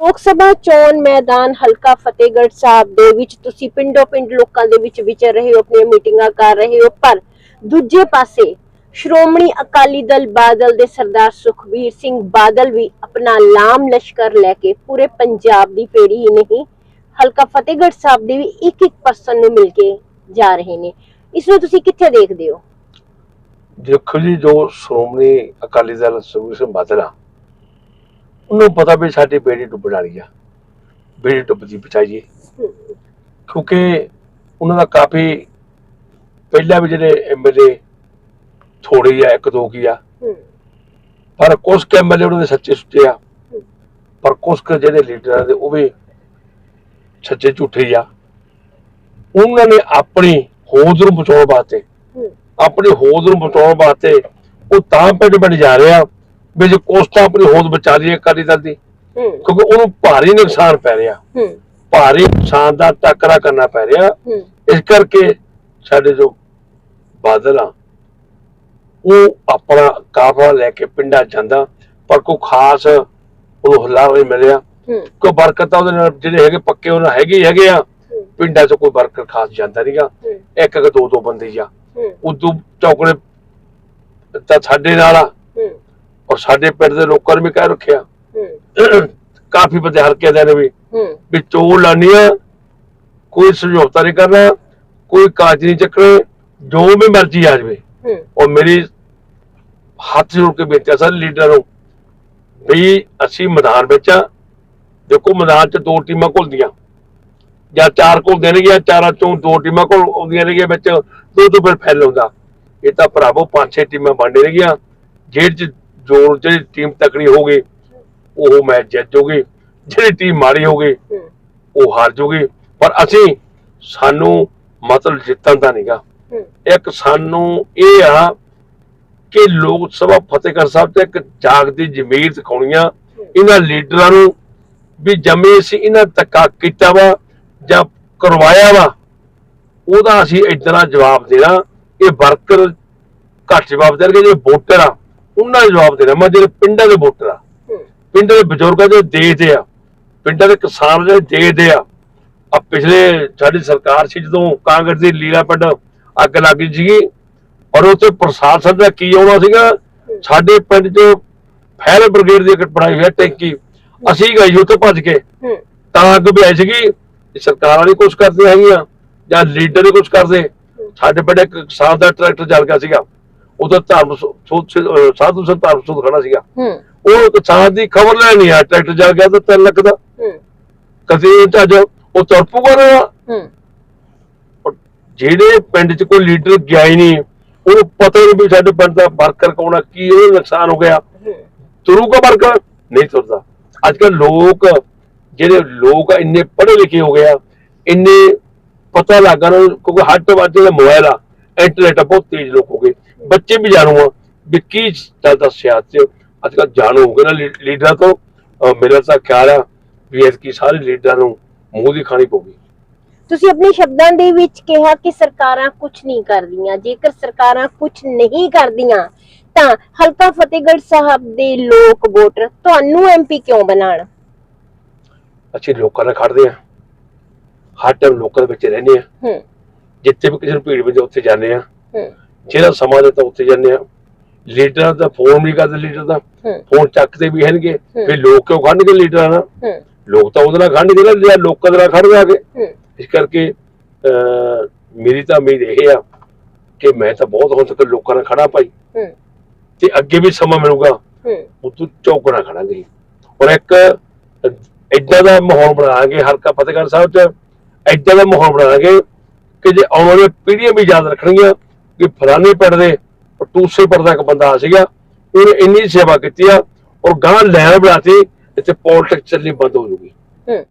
ਲੋਕ ਸਭਾ ਚੋਣ ਮੈਦਾਨ ਹਲਕਾ ਫਤਿਹਗੜ੍ਹ ਸਾਹਿਬ ਦੇ ਵਿੱਚ ਤੁਸੀਂ ਪਿੰਡੋ ਪਿੰਡ ਲੋਕਾਂ ਦੇ ਵਿੱਚ ਵਿਚਰ ਰਹੇ ਹੋ, ਆਪਣੀਆਂ ਮੀਟਿੰਗਾਂ ਕਰ ਰਹੇ ਹੋ, ਪਰ ਦੂਜੇ ਪਾਸੇ ਸ਼੍ਰੋਮਣੀ ਅਕਾਲੀ ਦਲ ਬਾਦਲ ਦੇ ਸਰਦਾਰ ਸੁਖਬੀਰ ਸਿੰਘ ਬਾਦਲ ਵੀ ਆਪਣਾ ਲਾਮ ਲਸ਼ਕਰ ਲੈ ਕੇ ਪੂਰੇ ਪੰਜਾਬ ਦੀ ਫੇਰੀ ਹੀ ਨਹੀਂ, ਹਲਕਾ ਫਤਿਹਗੜ੍ਹ ਸਾਹਿਬ ਦੇ ਵੀ ਇੱਕ ਇੱਕ ਪਰਸਨ ਨੂੰ ਮਿਲ ਕੇ ਜਾ ਰਹੇ ਨੇ। ਇਸ ਨੂੰ ਤੁਸੀਂ ਕਿੱਥੇ ਦੇਖਦੇ ਹੋ? ਦੇਖੋ ਜੀ, ਜੋ ਸ਼੍ਰੋਮਣੀ ਅਕਾਲੀ ਦਲ ਸੁਖਬੀਰ ਸਿੰਘ ਬਾਦਲ ਆ ਉਹਨੂੰ ਪਤਾ ਵੀ ਸਾਡੀ ਬੇੜੀ ਡੁੱਬਣ ਵਾਲੀ ਆ। ਬੇੜੀ ਡੁੱਬਦੀ ਬਚਾਈਏ। ਕਿਉਂਕਿ ਉਹਨਾਂ ਦਾ ਕਾਫੀ ਪਹਿਲਾਂ ਵੀ ਜਿਹੜੇ ਐਮਐਲਏ ਥੋੜੇ ਆ ਇੱਕ ਦੋ ਕੀ ਆ। ਪਰ ਕੁਝ ਕੁ ਐਮਐਲਏ ਉਹਨਾਂ ਦੇ ਸੱਚੇ ਸੁੱਚੇ ਆ। ਪਰ ਕੁਝ ਕੁ ਜਿਹੜੇ ਲੀਡਰ ਦੇ ਉਹ ਵੀ ਸੱਚੇ ਝੂਠੇ ਆ। ਉਹਨਾਂ ਨੇ ਆਪਣੀ ਹੋਂਦ ਨੂੰ ਬਚਾਉਣ ਵਾਸਤੇ ਆਪਣੀ ਹੋਂਦ ਨੂੰ ਬਚਾਉਣ ਵਾਸਤੇ ਉਹ ਤਾਂ ਪਿੰਡ ਪਿੰਡ ਜਾ ਰਿਹਾ ਵੀ ਜੇ ਆਪਣੀ ਹੋਂਦ ਬਚਾ ਲਈਏ ਅਕਾਲੀ ਦਲ ਦੀ ਕਿਉਂਕਿ ਉਹਨੂੰ ਭਾਰੀ ਨੁਕਸਾਨ ਪੈ ਰਿਹਾ। ਭਾਰੀ ਨੁਕਸਾਨ ਦਾ ਟੱਕਰਾ ਕਰਨਾ ਪੈ ਰਿਹਾ। ਇਸ ਕਰਕੇ ਸਾਡੇ ਜੋ ਬਾਦਲ ਆ ਉਹ ਆਪਣਾ ਕਾਫਲਾ ਲੈ ਕੇ ਪਿੰਡਾਂ ਜਾਂਦਾ ਪਰ ਕੋਈ ਖਾਸ ਉਹਨੂੰ ਹੱਲਾ ਨਹੀਂ ਮਿਲਿਆ। ਕੋਈ ਬਰਕਤ ਉਹਦੇ ਨਾਲ ਜਿਹੜੇ ਹੈਗੇ ਪੱਕੇ ਉਹਨਾਂ ਹੈਗੇ ਹੈਗੇ ਆ। ਪਿੰਡਾਂ 'ਚ ਕੋਈ ਬਰਕਤ ਖਾਸ ਜਾਂਦਾ ਨਹੀਂਗਾ ਇੱਕ ਇੱਕ ਦੋ ਦੋ ਬੰਦੇ ਆ। ਉਦੋਂ ਚੌਕੜੇ ਤਾਂ ਸਾਡੇ ਨਾਲ ਆ। ਸਾਡੇ ਪਿੰਡ ਦੇ ਲੋਕਾਂ ਨੇ ਵੀ ਕਹਿ ਰੱਖਿਆ। ਕਾਫੀ ਬੰਦੇ ਹਲਕੇ ਦੇ ਨੇ ਵੀ। ਵੀ ਚੋਰ ਲਾਣੀ ਆ, ਕੋਈ ਸਮਝੌਤਾ ਨਹੀਂ ਕਰਨਾ, ਕੋਈ ਕਾਜ ਨਹੀਂ ਚੱਕਣੇ, ਜੋ ਵੀ ਮਰਜ਼ੀ ਆ ਜਾਵੇ। ਹੂੰ ਮੇਰੀ ਹੱਥ ਜੋੜ ਕੇ ਬੇਨਤੀ ਆ ਸਾਰੇ ਨੂੰ, ਵੀ ਅਸੀਂ ਮੈਦਾਨ ਵਿੱਚ ਆ। ਦੇਖੋ ਮੈਦਾਨ 'ਚ ਦੋ ਟੀਮਾਂ ਘੁਲਦੀਆਂ। ਜਾਂ ਚਾਰ ਘੁਲ ਦੇਣਗੀਆਂ ਚਾਰਾਂ ਚੋਂ ਦੋ ਟੀਮਾਂ ਘੁਲ ਆਉਂਦੀਆਂ ਨੇ ਵਿੱਚ ਦੋ ਦੋ ਫਿਰ ਫੈਲ ਹੁੰਦਾ। ਇਹ ਤਾਂ ਭਰਾਵੋ ਪੰਜ ਛੇ ਟੀਮਾਂ ਬਣਨੇ ਨੇਗੀਆਂ। ਜਿਹੜੇ ਜੋਰ ਜਿਹੜੀ ਟੀਮ ਤਕੜੀ ਹੋਊਗੀ ਉਹ ਮੈਚ ਜਿੱਤ ਜਾਊਗੀ ਜਿਹੜੀ ਟੀਮ ਮਾੜੀ ਹੂੰ। ਉਹ ਹਾਰ ਜਾਊਗੀ ਪਰ ਅਸੀਂ ਸਾਨੂੰ ਮਤਲਬ ਜਿੱਤਣ ਦਾ ਨਹੀਂਗਾ ਹੂੰ। ਇੱਕ ਸਾਨੂੰ ਇਹ ਆ ਕਿ ਲੋਕ ਸਭਾ ਫਤਿਹਗੜ੍ਹ ਸਾਹਿਬ ਤੇ ਇੱਕ ਜਾਗਦੀ ਜ਼ਮੀਰ ਦਿਖਾਉਣੀ ਆ ਇਹਨਾਂ ਲੀਡਰਾਂ ਨੂੰ ਵੀ ਜੰਮੇ ਅਸੀਂ ਇਹਨਾਂ ਧੱਕਾ ਕੀਤਾ ਵਾ ਜਾਂ ਕਰਵਾਇਆ ਵਾ ਉਹਦਾ ਅਸੀਂ ਇਦਾਂ ਜਵਾਬ ਦੇਣਾ। ਇਹ ਵਰਕਰ ਘੱਟ ਜਵਾਬ ਦੇਣਗੇ ਜਿਹੜੇ ਵੋਟਰ ਆ। ਉਹਨਾਂ ਨੂੰ ਜਵਾਬ ਦੇਣਾ ਮੈਂ ਜਿਹੜੇ ਪਿੰਡਾਂ ਦੇ ਵੋਟਰ ਆ ਪਿੰਡਾਂ ਦੇ ਬਜ਼ੁਰਗਾਂ ਦੇ ਦੇਖਦੇ ਆ ਪਿੰਡਾਂ ਦੇ ਕਿਸਾਨ ਜਿਹੜੇ ਦੇਖਦੇ ਆ ਆ ਪਿਛਲੇ ਸਾਡੀ ਸਰਕਾਰ ਸੀ ਜਦੋਂ ਕਾਂਗਰਸ ਦੀ ਲੀਲਾ ਪਿੰਡ ਅੱਗ ਲੱਗੀ ਸੀਗੀ ਔਰ ਉੱਥੇ ਪ੍ਰਸ਼ਾਸਨ ਦਾ ਕੀ ਆਉਣਾ ਸੀਗਾ ਸਾਡੇ ਪਿੰਡ 'ਚ ਫਾਇਰ ਬ੍ਰਿਗੇਡ ਦੀ ਇੱਕ ਬਣਾਈ ਹੋਈ ਟੈਂਕੀ ਅਸੀਂ ਗਏ ਉੱਥੇ ਭੱਜ ਕੇ। ਤਾਂ ਅੱਗ ਵੀ ਆਈ ਸੀਗੀ ਸਰਕਾਰਾਂ ਨਹੀਂ ਕੁਝ ਕਰਦੀਆਂ ਹੈਗੀਆਂ ਜਾਂ ਲੀਡਰ ਕੁਝ ਕਰਦੇ। ਸਾਡੇ ਪਿੰਡ ਇੱਕ ਕਿਸਾਨ ਦਾ ਟਰੈਕਟਰ ਜਲ ਗਿਆ ਸੀਗਾ। ਉਹਦਾ ਧਰਮ ਸੋ- ਸੋ- ਅਹ ਸਾਧੂ ਸੰਤ ਧਰਮ ਸੋਧ ਖੜਾ ਸੀਗਾ। ਹੂੰ। ਉਹ ਕਿਸਾਨ ਦੀ ਖਬਰ ਲੈਣੀ ਆ ਟਰੈਕਟਰ ਜਲ ਗਿਆ ਤਾਂ 3 ਲੱਖ ਦਾ। ਹੂੰ। ਕਦੇ ਚੱਜ ਉਹ ਤੁਰ ਪੂਗਾ ਨਾ ਜਿਹੜੇ ਪਿੰਡ 'ਚ ਕੋਈ ਲੀਡਰ ਗਿਆ ਹੀ ਨਹੀਂ ਉਹਨੂੰ ਪਤਾ ਨਹੀਂ ਵੀ ਸਾਡੇ ਪਿੰਡ ਦਾ ਵਰਕਰ ਕੌਣ ਆ ਕੀ ਉਹਨੂੰ ਨੁਕਸਾਨ ਹੋ ਗਿਆ। ਤੁਰੂਗਾ ਵਰਕਰ? ਨਹੀਂ ਤੁਰਦਾ। ਅੱਜ ਕੱਲ ਲੋਕ ਜਿਹੜੇ ਲੋਕ ਇੰਨੇ ਪੜ੍ਹੇ ਲਿਖੇ ਹੋ ਗਏ ਆ ਇੰਨੇ ਪਤਾ ਲੱਗਾ ਨਾ ਕਿਉਂਕਿ ਹੱਟ ਵੱਧ ਜਿਹੜਾ ਮੋਬਾਈਲ ਆ ਇੰਟਰਨੈਟ ਬਹੁਤ ਤੇਜ਼ ਲੋਕ ਹੋ ਗਏ। ਬੱਚੇ ਵੀ ਜਾਣੂ ਆ। ਵੀ ਕੀ ਚੱਲਦਾ ਸਿਆਸਤ ਅੱਜ ਕੱਲ ਜਾਣੂ ਹੋ ਗਏ ਨਾ ਲੀਡਰਾਂ ਤੋਂ। ਮੇਰਾ ਤਾਂ ਖਿਆਲ ਆ ਵੀ ਇਸ ਕੀ ਸਾਰੇ ਲੀਡਰਾਂ ਨੂੰ ਮੂੰਹ ਦੀ ਖਾਣੀ ਪਊਗੀ। ਤੁਸੀਂ ਆਪਣੇ ਸ਼ਬਦਾਂ ਦੇ ਵਿੱਚ ਕਿਹਾ ਕਿ ਸਰਕਾਰਾਂ ਕੁਝ ਨਹੀਂ ਕਰਦੀਆਂ। ਜੇਕਰ ਸਰਕਾਰਾਂ ਕੁਝ ਨਹੀਂ ਕਰਦੀਆਂ ਤਾਂ ਹਲਕਾ ਫਤਿਹਗੜ੍ਹ ਸਾਹਿਬ ਦੇ ਲੋਕ ਵੋਟਰ ਤੁਹਾਨੂੰ ਐਮਪੀ ਕਿਉਂ ਬਣਾਉਣ? ਅਸੀਂ ਲੋਕਾਂ ਨਾਲ ਖੜਦੇ ਆ ਹਰ ਟਾਈਮ ਲੋਕਾਂ ਦੇ ਵਿੱਚ ਰਹਿੰਦੇ ਆ ਹੂੰ। ਜਿੱਥੇ ਵੀ ਕਿਸੇ ਨੂੰ ਭੀੜ ਵਿੱਚ ਉੱਥੇ ਜਾਂਦੇ ਆ ਹੂੰ। ਜਿਹੜਾ ਸਮਾਂ ਦੇ ਤਾਂ ਉੱਥੇ ਜਾਂਦੇ ਆ ਲੀਡਰਾਂ ਦਾ ਫੋਨ ਵੀ ਕਰਦੇ ਲੀਡਰ ਦਾ। ਫੋਨ ਚੱਕਦੇ ਵੀ ਹੈਨਗੇ। ਵੀ ਲੋਕ ਕਿਉਂ ਖੜਨਗੇ ਲੀਡਰਾਂ ਨਾਲ? ਲੋਕ ਤਾਂ ਉਹਦੇ ਨਾਲ ਖੜਨਗੇ ਨਾ ਜਿਹੜਾ ਲੋਕਾਂ ਦੇ ਨਾਲ ਖੜਦੇ ਕੇ। ਇਸ ਕਰਕੇ ਮੇਰੀ ਤਾਂ ਉਮੀਦ ਇਹ ਆ ਕਿ ਮੈਂ ਤਾਂ ਬਹੁਤ ਹੋ ਸਕੇ ਲੋਕਾਂ ਨਾਲ ਖੜਾ ਭਾਈ। ਤੇ ਅੱਗੇ ਵੀ ਸਮਾਂ ਮਿਲੂਗਾ। ਹੂੰ। ਉਦੋਂ ਚੌਕਣਾ ਖੜਾਂਗੇ ਔਰ ਇੱਕ ਇਦਾਂ ਦਾ ਮਾਹੌਲ ਬਣਾਵਾਂਗੇ ਹਲਕਾ ਫਤਿਹਗੜ੍ਹ ਸਾਹਿਬ 'ਚ। ਇਦਾਂ ਦਾ ਮਾਹੌਲ ਬਣਾਵਾਂਗੇ ਕਿ ਜੇ ਆਉਣ ਵਾਲੀਆਂ ਪੀੜ੍ਹੀਆਂ ਵੀ ਯਾਦ ਰੱਖਣਗੀਆਂ ਕਿ ਫਲਾਣੇ ਪਿੰਡ ਦੇ ਟੂਸੇ ਪਿੰਡ ਦਾ ਇੱਕ ਬੰਦਾ ਆ ਸੀਗਾ, ਉਹਨੇ ਇੰਨੀ ਸੇਵਾ ਕੀਤੀ ਆ ਔਰ ਗਾਂ ਲੈਣ ਬਣਾਤੀ ਇੱਥੇ ਪੋਲਿਟਿਕਸ ਚੱਲਣੀ ਬੰਦ ਹੋ ਜੂਗੀ